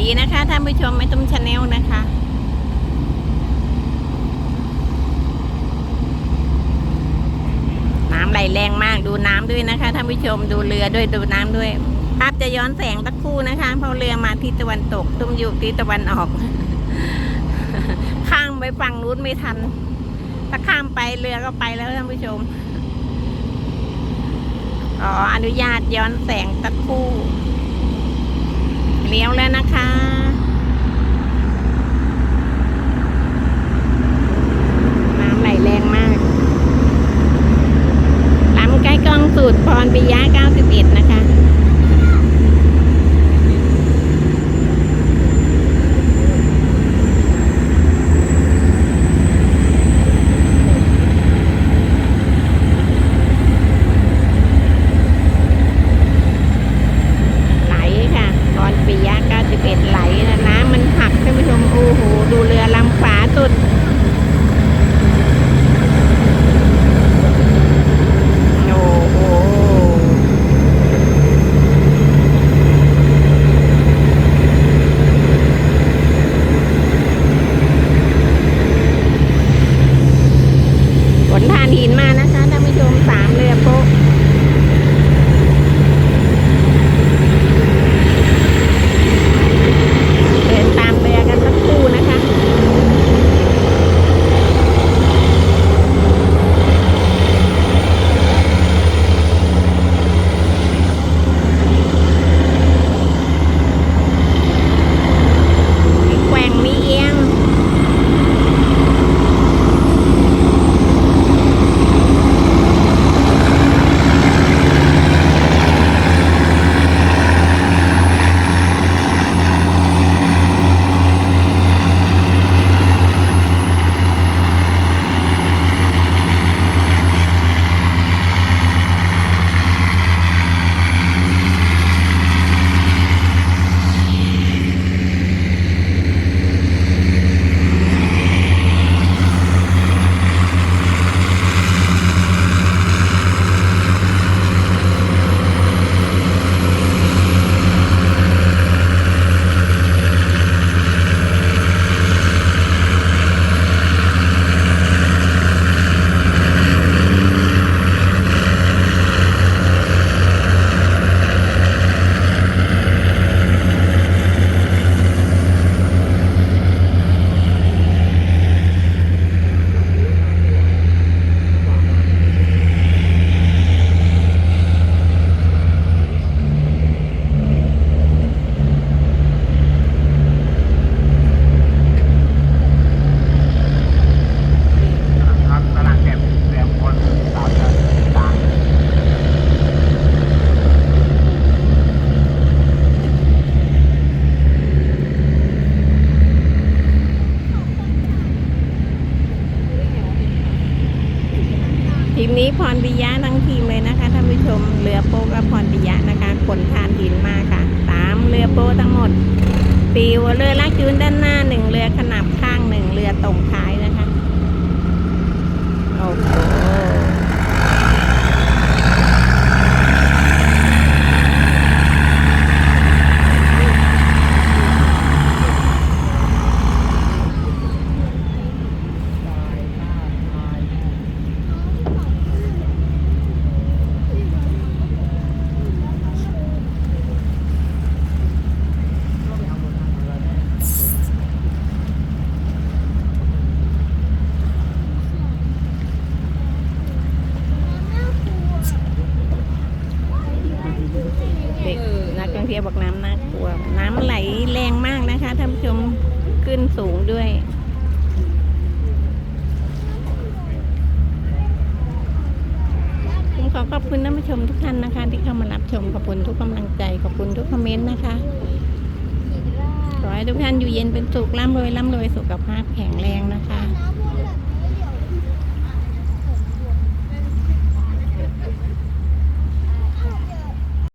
ดีนะคะท่านผู้ชมไม่ตุ้มชาแนลนะคะน้ำไหลแรงมากดูน้ำด้วยนะคะท่านผู้ชมดูเรือด้วยดูน้ำด้วย ภาพจะย้อนแสงตะคู่นะคะ เพราะเรือมาทิศตะวันตก ตุ้มอยู่ทิศตะวันออก ข้ามไปฝั่งนู้นไม่ทัน ถ้าข้ามไปเรือก็ไปแล้วท่านผู้ชมขออนุญาตย้อนแสงตะคู่ ลี้ยวแล้วนะคะ ทีมนี้พรปิยะทั้งทีมเลยนะคะท่านผู้ชมเรือโป๊กับพรปิยะนะคะขนทานหินมาค่ะสามเรือโป๊ทั้งหมดปีวเรือลากจูนด้านหน้าหนึ่งเรือขนาบข้างหนึ่งเรือตรงท้ายนะคะโอ้โหเด็กนักท่องเที่ยวบอกน้ำน่ากลัว น้ำไหลแรงมากนะคะท่านผู้ชม ขึ้นสูงด้วย ผมขอขอบคุณท่านผู้ชมทุกท่านนะคะ ที่เข้ามารับชมขอบคุณทุกกำลังใจขอบคุณทุกคอมเมนต์นะคะขอให้ทุกท่านอยู่เย็นเป็นสุขร่ำรวยร่ำรวยสุขภาพแข็งแรงนะคะ